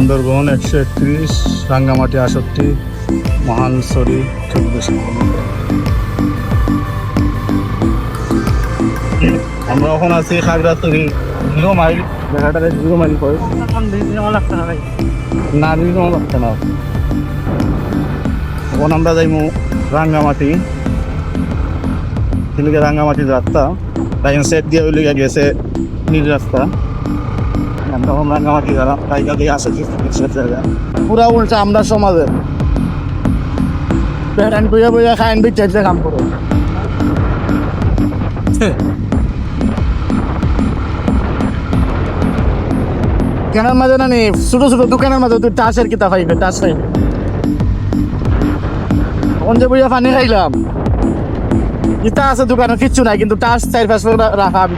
সুন্দরবন একশো একত্রিশ, রাঙ্গামাটি মহালছড়ি চৌদ্দশ আমরা এখন আছি খাগড়াছড়ি, জিরো মাইল জায়গাটা জিরো মাইল পড়ে। না, জিরো লাগছে না। এখন আমরা যাইমু রাঙ্গামাটি। রাঙ্গামাটির রাস্তা তাই সেট দিয়ে ওই গেছে নীল রাস্তা। আমরা জায়গা আসে পুরা উল্টা আমরা সমাজের। বেড়ান বইয়া বইয়া খাইন বিচারছে কাম করে। কেনার মাঝে না নি ছোট ছোট দোকানের মাঝে তুই টাসের কিতা খাইবে টাস খাইবে যে বইয়া পানি খাইলাম। ইতা আছে দোকানে, কিচ্ছু নাই, কিন্তু টাস চার পাঁচ রাখা আমি।